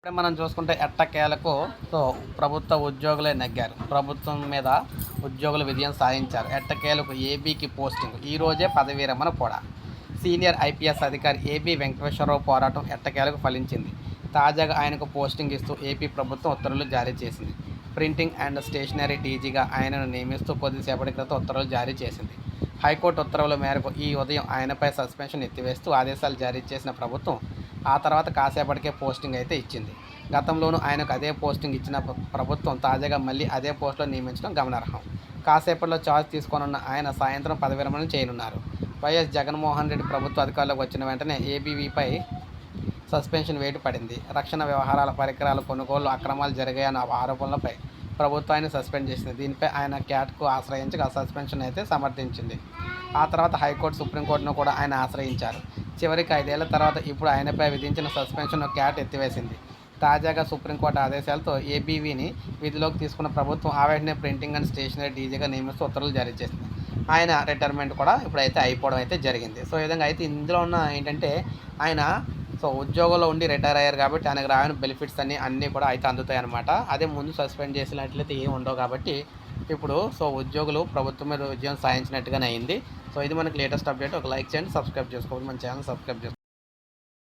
ఇప్పుడు మనం చూసుకుంటే ఎట్టకేలకు సో ప్రభుత్వ ఉద్యోగులే నెగ్గారు. ప్రభుత్వం మీద ఉద్యోగులు విజయం సాధించారు. ఎట్టకేలకు ఏబీకి పోస్టింగ్. ఈ రోజే పదవీ రమణ కూడా. సీనియర్ ఐపీఎస్ అధికారి ఏబీ వెంకటేశ్వరరావు పోరాటం ఎట్టకేలకు ఫలించింది. తాజాగా ఆయనకు పోస్టింగ్ ఇస్తూ ఏపీ ప్రభుత్వం ఉత్తర్వులు జారీ చేసింది. ప్రింటింగ్ అండ్ స్టేషనరీ డీజీగా ఆయనను నియమిస్తూ కొద్దిసేపటి క్రితం ఉత్తర్వులు జారీ చేసింది. హైకోర్టు ఉత్తర్వుల మేరకు ఈ ఉదయం ఆయనపై సస్పెన్షన్ ఎత్తివేస్తూ ఆదేశాలు జారీ చేసిన ప్రభుత్వం ఆ తర్వాత కాసేపటికే పోస్టింగ్ అయితే ఇచ్చింది. గతంలోనూ ఆయనకు అదే పోస్టింగ్ ఇచ్చిన ప్రభుత్వం తాజాగా మళ్ళీ అదే పోస్టులో నియమించడం గమనార్హం. కాసేపట్లో ఛార్జ్ తీసుకోనున్న ఆయన సాయంత్రం పదవి విరమణ చేయనున్నారు. వైఎస్ జగన్మోహన్ రెడ్డి ప్రభుత్వ అధికారంలోకి వచ్చిన వెంటనే ఏబీవీపై సస్పెన్షన్ వేటు పడింది. రక్షణ వ్యవహారాల పరికరాల కొనుగోలు అక్రమాలు జరిగాయన్న ఆరోపణలపై ప్రభుత్వాన్ని సస్పెండ్ చేసింది. దీనిపై ఆయన క్యాట్కు ఆశ్రయించగా సస్పెన్షన్ అయితే సమర్థించింది. ఆ తర్వాత హైకోర్టు సుప్రీంకోర్టును కూడా ఆయన ఆశ్రయించారు. చివరికి ఐదేళ్ళ తర్వాత ఇప్పుడు ఆయనపై విధించిన సస్పెన్షన్ క్యాట్ ఎత్తివేసింది. తాజాగా సుప్రీంకోర్టు ఆదేశాలతో ఏబీవీని విధిలోకి తీసుకున్న ప్రభుత్వం ఆ వెంటనే ప్రింటింగ్ అండ్ స్టేషనరీ డీజీగా నియమిస్తూ ఉత్తర్వులు జారీ చేసింది. ఆయన రిటైర్మెంట్ కూడా ఇప్పుడైతే అయిపోవడం అయితే జరిగింది. సో ఈ విధంగా అయితే ఇందులో ఉన్న ఏంటంటే ఆయన సో ఉద్యోగంలో ఉండి రిటైర్ అయ్యారు కాబట్టి ఆయనకు రాని బెనిఫిట్స్ అన్ని అన్నీ కూడా అయితే అందుతాయి అనమాట అదే ముందు సస్పెండ్ చేసినట్లయితే ఏమి ఉండవు కాబట్టి ఇప్పుడు సో ఉద్యోగులు ప్రభుత్వం మీద ఉద్యోగం సాధించినట్టుగానే అయింది. సో ఇది మనకి లేటెస్ట్ అప్డేట్. ఒక లైక్ చేయండి సబ్స్క్రైబ్ చేసుకోవాలి మన ఛానల్ సబ్స్క్రైబ్ చేసుకోండి.